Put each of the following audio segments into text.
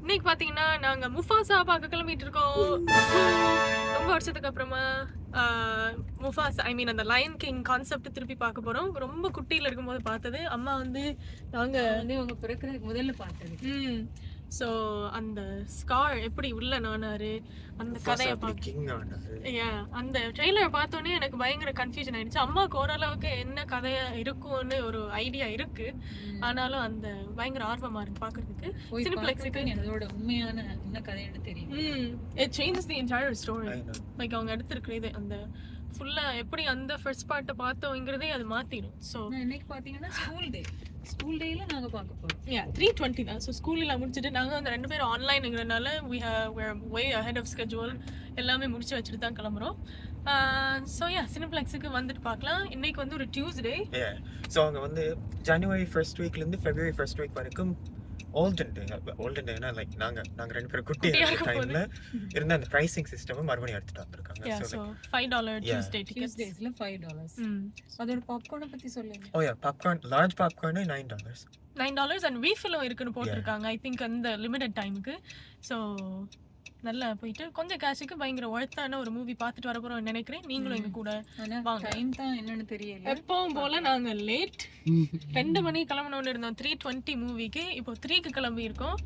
இன்னைக்கு பாத்தீங்கன்னா நாங்க முஃபாசா பார்க்க கிளம்பிட்டு இருக்கோம் ரொம்ப வருஷத்துக்கு அப்புறமா முஃபாஸ் ஐ மீன் அந்த லயன் கிங் கான்செப்ட் திருப்பி பார்க்க போறோம். ரொம்ப குட்டியில இருக்கும்போது பார்த்தது. அம்மா வந்து நாங்க வந்து உங்க பிறக்கிறதுக்கு முதல்ல பார்த்தது. ம். ஸோ அந்த ஸ்கார் எப்படி உள்ள நானாரு? அந்த கதையை பார்க்க. Yeah, அந்த ட்ரெய்லரை பார்த்தோன்னே எனக்கு பயங்கர கன்ஃபியூஷன் ஆயிடுச்சு. அம்மாவுக்கு ஓரளவுக்கு என்ன கதையா இருக்கும்னு ஒரு ஐடியா இருக்கு. ஆனாலும் அந்த பயங்கர ஆர்வமா இருக்கு பாக்குறதுக்கு. சினிப்ளெக்ஸுக்கு அதோட உண்மையான என்ன கதைன்னு தெரியும்? ம் it changes the entire story. Like அவங்க எடுத்திருக்கிறது அந்த ஃபுல்லா எப்படி அந்த ஃபர்ஸ்ட் பார்ட்டை பார்த்தோங்கிறதே அது மாத்திடும் ஸோ இன்னைக்கு பாத்தீங்கன்னா ஸ்கூல் டே ஸ்கூல் டேல நாங்க பார்க்க போறோம். யா த்ரீ டுவெண்ட்டி தான். ஸோ ஸ்கூலில் முடிச்சுட்டு நாங்கள் வந்து ரெண்டு பேரும் ஆன்லைனுங்கிறனால we have way ahead of schedule எல்லாமே முடிச்சு வச்சுட்டு தான் கிளம்புறோம். ஸோ யா சினிப்ளெக்ஸுக்கு வந்துட்டு பார்க்கலாம். இன்னைக்கு வந்து ஒரு டியூஸ்டே. ஸோ அவங்க வந்து ஜனவரி ஃபர்ஸ்ட் வீக்லேருந்து ஃபெப்ரவரி ஃபர்ஸ்ட் வீக் வரைக்கும் ஓல்டன் ஓல்டன் டேனா லைக் நாங்கள் நாங்கள் ரெண்டு பேரும் குட்டி டைமில் இருந்த அந்த ப்ரைசிங் சிஸ்டமும் மறுபடியும் எடுத்துட்டு வந்திருக்காங்க. So five dollar Yeah. Tuesday tickets டியூஸ்டேஸ்ல five dollars ம் அதோட பாப்கார்னை பத்தி சொல்லுங்க. ஓ yeah popcorn large popcorn nine dollars nine dollars and ரீஃபில்லும் இருக்குன்னு போட்டிருக்காங்க ஐ திங்க் அந்த லிமிடெட் டைமுக்கு ஸோ நல்லா போயிட்டு கொஞ்சம் கேஷுக்கு பயங்கர ஒர்த்தான ஒரு மூவி பார்த்துட்டு வர போறோம் நினைக்கிறேன். நீங்களும் எங்க கூட வாங்க. டைம் தான் என்னன்னு தெரியல. எப்பவும் போல நாங்க லேட் ரெண்டு மணி கிளம்பணும்னு இருந்தோம். த்ரீ டுவெண்ட்டி மூவிக்கு இப்போ த்ரீக்கு கிளம்பி இருக்கோம்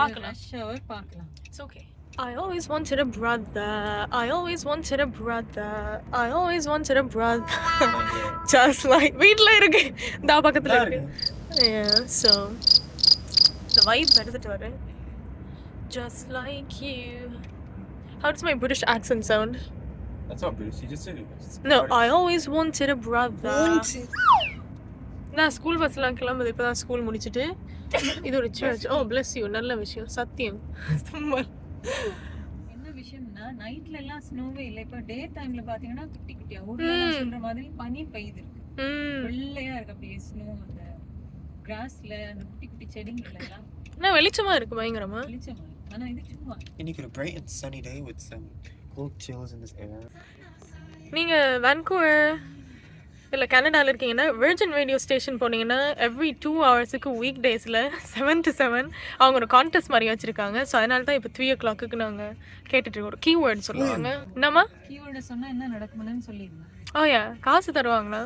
பார்க்கலாம். ஹவர் பார்க்கலாம். It's okay. I always wanted a brother. I always wanted a brother. I always wanted a brother. Just like வீட்ல இருக்கு. இந்த பக்கத்துல இருக்கு. Yeah, so the vibe எடுத்துட்டு வரேன் Just like you. How does my British accent sound? That's not Bruce, you just said it. No, I always wanted a brother. நான் school பஸ்லாம் கிளம்புது இப்பதான் ஸ்கூல் முடிச்சிட்டு இது ஒரு சர்ச் ஓ bless you நல்ல விஷயம் சத்தியம் சும்மா என்ன விஷயம்னா நைட்ல எல்லாம் ஸ்னோவே இல்ல இப்ப டே டைம்ல பாத்தீங்கன்னா குட்டி குட்டியா ஊர்ல எல்லாம் ம். சொல்ற மாதிரி பனி பெய்யுது இருக்கு ம் வெள்ளையா இருக்கு அப்படியே ஸ்னோ அந்த கிராஸ்ல அந்த குட்டி குட்டி செடிங்கள்ல எல்லாம் ஆனா வெளிச்சமா இருக்கு பயங்கரமா வெளிச்சமா இருக்கு. ஆனா இது சும்மா இன்னைக்கு ஒரு bright and sunny day with some cool chills in this air. நீங்க வான்கூவர் இல்ல கனடால இருக்கீங்கன்னா வெர்ஜின் ரேடியோ ஸ்டேஷன் போனீங்கன்னா எவ்ரி டூ ஹவர்ஸுக்கு வீக் டேஸில் செவன் டு செவன் அவங்க ஒரு கான்டெஸ்ட் மாதிரி வச்சிருக்காங்க ஸோ அதனால தான் இப்போ த்ரீ ஓ கிளாக்கு நாங்கள் கேட்டுட்டு இருக்கோம் ஒரு கீவேர்ட் சொல்லுவாங்க என்னம்மா கீவேர்டு சொன்னா என்ன நடக்கும்னு சொல்லிருந்தேன் ஓ யா காசு தருவாங்களா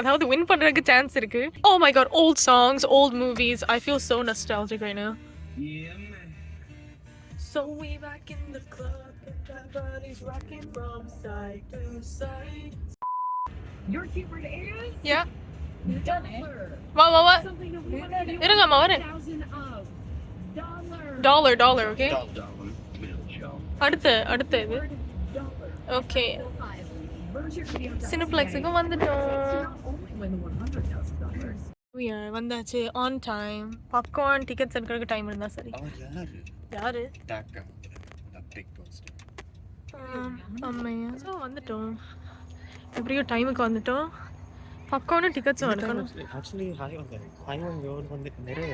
அதாவது வின் பண்றதுக்கு சான்ஸ் இருக்கு oh my God old songs old movies I feel so nostalgic right now So we back in the club, everybody's rocking from side to side. Your keyword is Yeah. இதுதானே வா வா வா something to win you இருங்கம்மா வரேன் thousand of dollar. Dollar dollar okay Dollar bill show. அடுத்து அடுத்து இது Word dollar. Okay Five. Merge your video dollars சினிப்ளெக்ஸுக்கு வந்துட்டோம் வந்தாச்சு. ஆன் டைம் பாப்கார்ன் டிக்கெட்ஸ் எடுக்கிறதுக்கு டைம் இருந்தா சரி. Oh, யாரு? அம்மையா. ஸோ வந்துட்டோம். எப்படியோ டைமுக்கு வந்துட்டோம். பாப்கார்னும் டிக்கெட்ஸும் எடுக்கணும். ஆக்சுவலி ஹை வந்து ஹைவன் ரோடு வந்து நிறைய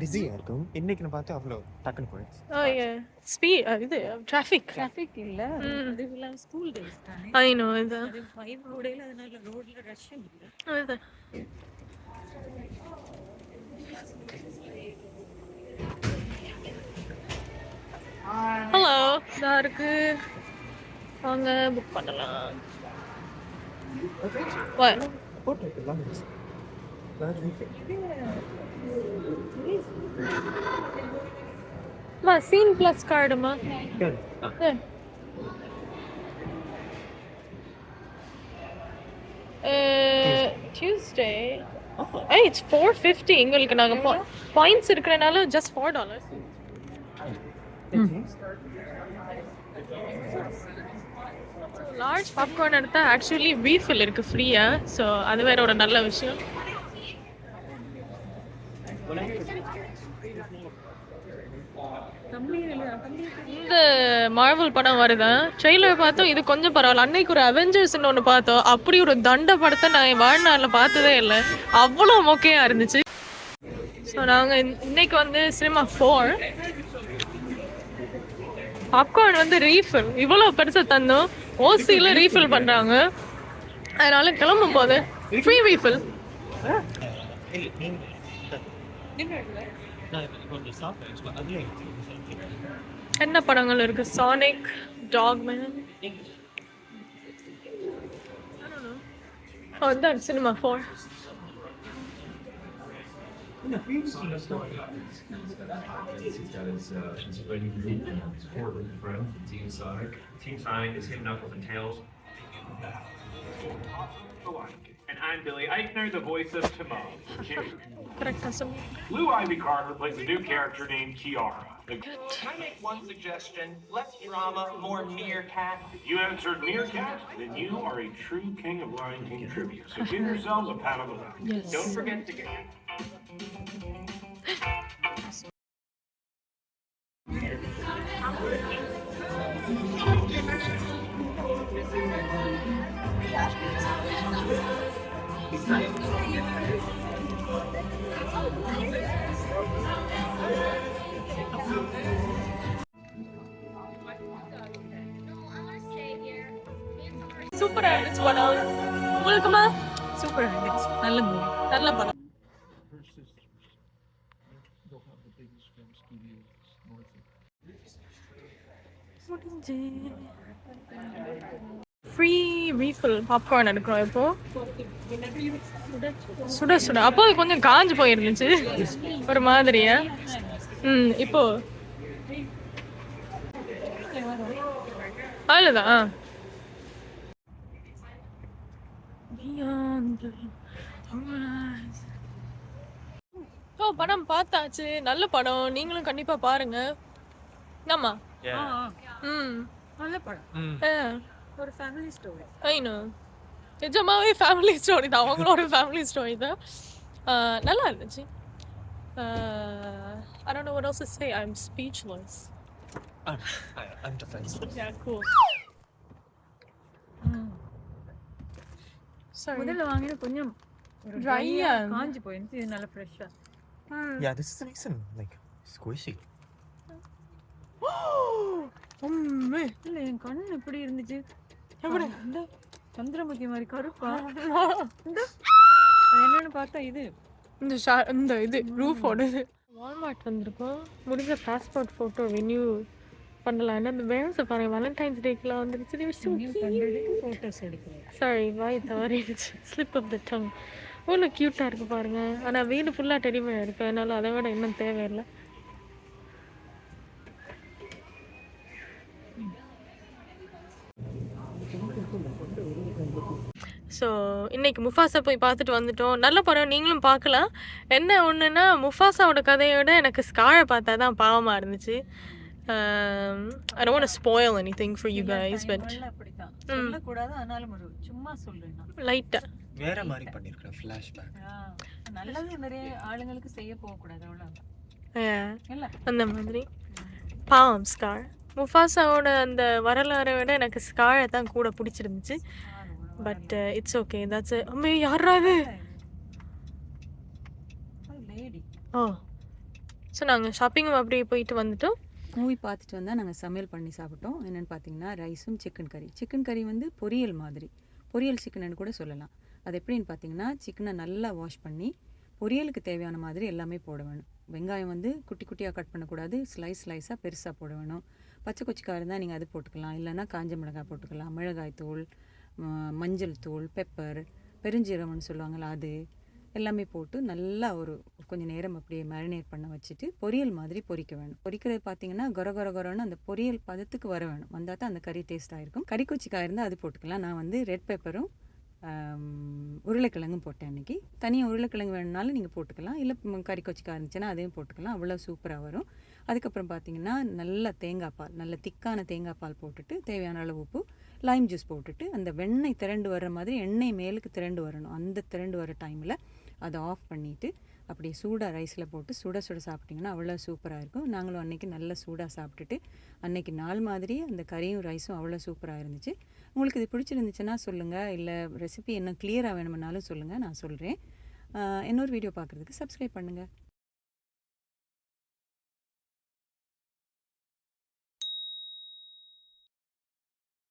பிஸியாக இருக்கும். இன்னைக்குன்னு பார்த்து அவ்வளோ டக்குன்னு போயிடுச்சு. ஓ ஏ ஸ்பீ இது டிராஃபிக் டிராஃபிக் இல்ல. அது எல்லாம் ஸ்கூல் டேஸ் தானே. ஐ நோ இது. அது ஃபைவ் ரோடேல அதனால ரோட்ல ரஷ் இல்ல. இது ஹலோ இதா இருக்கு வாங்க புக் பண்ணலாம் What? போட்டு லார்ஜ் லார்ஜ் மா scene plus கார்டுமா Tuesday Hey it's four fifty எங்களுக்கு நாங்கள் பாயிண்ட்ஸ் இருக்கிறனால just four dollars large popcorn எடுத்தா ஆக்சுவலி ரீஃபில் இருக்கு ஃப்ரீயா ஸோ அது வேற ஒரு நல்ல விஷயம். இந்த மார்வல் படம் வருதான் ட்ரெய்லர் பார்த்தோம் இது கொஞ்சம் பரவாயில்ல. அன்னைக்கு ஒரு அவெஞ்சர்ஸ்னு ஒன்று பார்த்தோம். அப்படி ஒரு தண்ட படத்தை நான் என் வாழ்நாளில் பார்த்ததே இல்லை. அவ்வளோ மொக்கையா இருந்துச்சு. ஸோ நாங்கள் இன்னைக்கு வந்து சினிமா ஃபோர் பாப்கார்ன் வந்து ரீஃபில் இவ்வளோ பெருசாக தந்தோம். ஓசியில் ரீஃபில் பண்ணுறாங்க அதனால கிளம்பும் போது ஃப்ரீ ரீஃபில் என்ன படங்கள் இருக்கு சானிக் டாக்மேன் Oh, தான் cinema four Because uh, she's ready for Portland from Team Sonic. Team Sonic is Him, Knuckles, and Tails. And I'm Billy Eichner, the voice of Timon. Blue Ivy Carter plays a new character named Kiara. Can I make one suggestion? Less drama, more meerkat. If you answered meerkat, then you are a true king of Lion King trivia. So give yourselves a pat on the back. Yes. Don't forget to get. சூப்பராக இருந்துச்சு படம் உங்களுக்குமா சூப்பராக இருந்துச்சு நல்ல movie நல்ல படம் free Refill popcorn எடுக்கிறோம் இப்போ. சுட சுட. அப்போ அது கொஞ்சம் காஞ்சு போயிருந்துச்சு. ஒரு மாதிரியா? ம் இப்போ. அவ்வளோதான். ஓ படம் பார்த்தாச்சு. நல்ல படம். நீங்களும் கண்டிப்பா பாருங்க. ஆமா. ம். நல்ல படம். ஆ. ஒரு ஃபேமிலி ஸ்டோரி ஐநோ நிஜமாவே ஃபேமிலி ஸ்டோரி தான் அவங்களோட ஃபேமிலி ஸ்டோரி தான் ஆ, நல்லா இருந்துச்சு I don't know what else to say. I'm speechless. I'm, I, I'm defenseless. Yeah, cool. Sorry. முதல்ல வாங்கின கொஞ்சம் ஒரு Dry dry-ஆ ஆ. காஞ்சு போயிருந்துச்சு இது நல்லா ஃப்ரெஷ்ஷாக Yeah, this is nice and like squishy. உம்மே. இல்லை என் கண் எப்படி இருந்துச்சு எப்படி? இந்த. சந்திரமுகி மாதிரி கருப்பா. இந்த. என்னன்னு பார்த்தா இது. இந்த ஷா இந்த இது ரூஃபோட இது வால்மார்ட் வந்திருக்கோம். முடிஞ்ச பாஸ்போர்ட் ஃபோட்டோ வென்யூ பண்ணலாம். அந்த பேரண்ட்ஸை பாருங்க. வேலண்டைன்ஸ் டேக்கெலாம் வந்துருச்சு. ஃபோட்டோஸ் எடுக்கிறேன். சாரி வாய் தவறிடுச்சு. ஸ்லிப் ஆஃப் த டங் அவ்வளோ க்யூட்டாக இருக்குது பாருங்க. ஆனால் வீடு ஃபுல்லாக டெடிமே இருக்கு. அதனால அதை விட இன்னும் தேவையில்லை. ஸோ இன்னைக்கு முஃபாசா போய் பார்த்துட்டு வந்துட்டோம். நல்ல படம் நீங்களும் பார்க்கலாம். என்ன ஒன்றுனா முஃபாசாவோட கதையோட எனக்கு ஸ்காரை பார்த்தா தான் பாவமாக இருந்துச்சு I don't want to spoil anything for you guys, but நல்லா அப்படித்தான். சொல்லக்கூடாது ஆனாலும் ஒரு சும்மா சொல்றேன் நான். லைட்டாக வேற மாதிரி பண்ணிருக்கிறேன் ஃப்ளாஷ்பேக் ஆ, நல்லது நிறைய ஆளுங்களுக்கு செய்ய போகக்கூடாது அவ்வளோ இல்ல. அந்த மாதிரி. பாவம் ஸ்கார் முஃபாசாவோட அந்த வரலாறை விட எனக்கு ஸ்காரை தான் கூட பிடிச்சிருந்துச்சு. பட் இட்ஸ் ஓகே தட்ஸ் அம்மே யாரா இது? ஓ ஸோ நாங்கள் ஷாப்பிங்கும் அப்படியே போயிட்டு வந்துட்டோம். மூவி பார்த்துட்டு வந்தால் நாங்கள் சமையல் பண்ணி சாப்பிட்டோம். என்னென்னு பார்த்தீங்கன்னா ரைஸும் சிக்கன் கறி சிக்கன் கறி வந்து பொரியல் மாதிரி. பொரியல் சிக்கன்னு கூட சொல்லலாம். அது எப்படின்னு பார்த்தீங்கன்னா சிக்கனை நல்லா வாஷ் பண்ணி பொரியலுக்கு தேவையான மாதிரி எல்லாமே போட வேணும். வெங்காயம் வந்து குட்டி குட்டியாக கட் பண்ணக்கூடாது. ஸ்லைஸ் ஸ்லைஸாக பெருசாக போட வேணும். பச்சை கொச்சிக்காய் இருந்தால் நீங்கள் அது போட்டுக்கலாம். இல்லைன்னா காஞ்ச மிளகாய் போட்டுக்கலாம். மிளகாய் தூள் மஞ்சள் தூள் பெப்பர் பெருஞ்சீரகம்னு சொல்லுவாங்கள்ல அது எல்லாமே போட்டு நல்லா ஒரு கொஞ்சம் நேரம் அப்படியே மேரினேட் பண்ண வச்சுட்டு பொரியல் மாதிரி பொரிக்க வேணும். பொரிக்கிறது பார்த்தீங்கன்னா கொர கொர கொரன்னு அந்த பொரியல் பதத்துக்கு வர வேணும். வந்தால் தான் அந்த கறி டேஸ்ட்டாக இருக்கும். கறிக்குச்சிக்காய் இருந்தால் அது போட்டுக்கலாம். நான் வந்து ரெட் பெப்பரும் உருளைக்கிழங்கும் போட்டேன் அன்றைக்கி தனியாக உருளைக்கிழங்கு வேணுனாலும் நீங்கள் போட்டுக்கலாம். இல்லை கறி கொச்சிக்காய் இருந்துச்சுன்னா அதையும் போட்டுக்கலாம். அவ்வளோ சூப்பராக வரும். அதுக்கப்புறம் பார்த்தீங்கன்னா நல்ல தேங்காய் பால் நல்ல திக்கான தேங்காய் பால் போட்டுட்டு தேவையான அளவு உப்பு லைம் ஜூஸ் போட்டுட்டு அந்த வெண்ணெய் திரண்டு வர்ற மாதிரி எண்ணெய் மேலுக்கு திரண்டு வரணும். அந்த திரண்டு வர டைமில் அதை ஆஃப் பண்ணிவிட்டு அப்படியே சூடாக ரைஸில் போட்டு சுட சுட சாப்பிட்டிங்கன்னா அவ்வளோ சூப்பராக இருக்கும். நாங்களும் அன்றைக்கி நல்ல சூடாக சாப்பிட்டுட்டு அன்னைக்கு நாள் மாதிரியே அந்த கறியும் ரைஸும் அவ்வளோ சூப்பராக இருந்துச்சு. உங்களுக்கு இது பிடிச்சிருந்துச்சுன்னா சொல்லுங்கள் இல்லை ரெசிபி என்ன கிளியராக வேணும்னாலும் சொல்லுங்கள் நான் சொல்கிறேன் இன்னொரு வீடியோ பார்க்குறதுக்கு சப்ஸ்கிரைப் பண்ணுங்கள்